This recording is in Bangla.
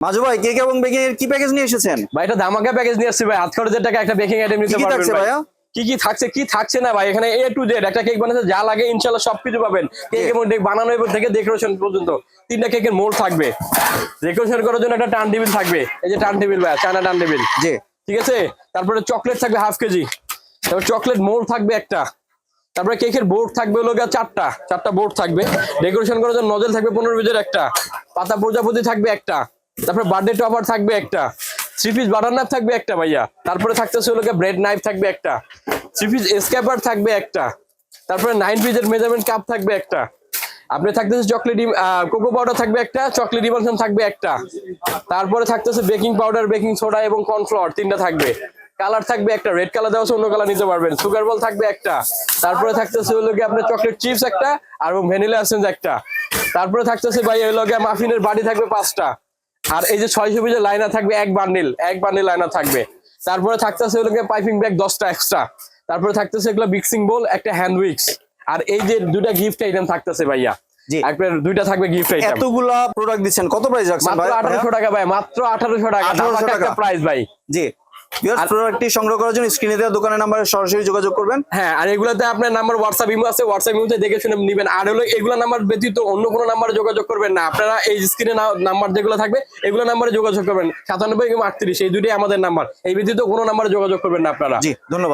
মাজু ভাই কেক এবং বেকিং এর কি প্যাকেজ নিয়ে এসেছেন? ভাই এটা ধামাকা প্যাকেজ নিয়ে আসছি ভাই। হাত খরচের টাকা একটা বেকিং আইটেম নিতে পারবেন ভাই। ভাইয়া? কি কি থাকছে কি থাকছে না ভাই? এখানে এ টু জেড একটা কেক বানাতে যা লাগে ইনশাল্লাহ সবকিছু পাবেন। কেক এবং ডেক বানানো থেকে ডেকোরেশন পর্যন্ত। তিনটা কেকের মোল্ড থাকবে। ডেকোরেশন করার জন্য একটা টার্ন টেবিল থাকবে। এই যে টার্ন টেবিল ভাই চায়না টার্ন টেবিল জি। ঠিক আছে? তারপরে চকলেট থাকবে হাফ কেজি তারপর চকলেট মোল্ড থাকবে একটা। তারপরে কেকের বোর্ড থাকবে হলো চারটা। চারটা বোর্ড থাকবে। ডেকোরেশন করার জন্য নজল থাকবে পনেরো পিসের একটা। পাতা প্রজাপতি থাকবে একটা। তারপরে বার্থডে টপার থাকবে একটা। থ্রি পিস বাটার নাইফ থাকবে একটা ভাইয়া। তারপরে থাকতেছে হলো ব্রেড নাইফ থাকবে একটা। থ্রি পিস স্ক্যাপার থাকবে একটা। তারপরে নাইন পিসের মেজারমেন্ট কাপ থাকবে একটা। আপনি থাকতেছে চকলেট কোকো পাউডার থাকবে একটা চকলেট ইমালশন থাকবে একটা। তারপরে থাকতেছে বেকিং পাউডার বেকিং সোডা এবং কর্নফ্লাওয়ার তিনটা থাকবে। কালার থাকবে একটা রেড কালার দেওয়া অন্য কালার নিতে পারবেন। সুগার বল থাকবে একটা। তারপরে থাকতেছে হলো গিয়ে আপনার চকলেট চিপস একটা আর ভ্যানিলা এসেন্স একটা। তারপরে থাকতেছে ভাই হলো মাফিনের বাড়ি থাকবে পাঁচটা। আর এই যে ছয় পিসের লাইনা থাকবে এক বান্ডিল এক বান্ডিল লাইনা থাকবে। তারপরে থাকতেছে ওগুলোকে পাইপিং ব্যাগ দশটা এক্সট্রা তারপরে থাকতেছে এগুলো মিক্সিং বোল একটা হ্যান্ড উইক্স আর এই যে দুটা গিফট আইটেম থাকতেছে ভাইয়া। একবার দুইটা থাকবে গিফট আইটেম এতগুলা প্রোডাক্ট দিচ্ছেন। কত প্রাইস রাখছেন মাত্র টাকা ভাই মাত্র আঠারোশো টাকা। 1800 টাকা। প্রাইস ভাই। জি। প্রোডাক্টটি সংগ্রহ করার জন্য স্ক্রিনে দেওয়া দোকানের নাম্বারে সরাসরি যোগাযোগ করবেন। হ্যাঁ আর এগুলাতে আপনার নাম্বার হোয়াটসঅ্যাপ ইমো আছে হোয়াটসঅ্যাপ ইমোতে দেখে শুনে নেবেন। আর হলো এগুলো নাম্বার ব্যতীত অন্য কোনো নাম্বারে যোগাযোগ করবেন না। আপনারা এই স্ক্রিনে নাম্বার যেগুলো থাকবে এগুলো নাম্বারে যোগাযোগ করবেন। সাতানব্বই এবং আটত্রিশ এই দুটি আমাদের নাম্বার এই ব্যতীত কোনো নাম্বারে যোগাযোগ করবেন না আপনারা। জি ধন্যবাদ।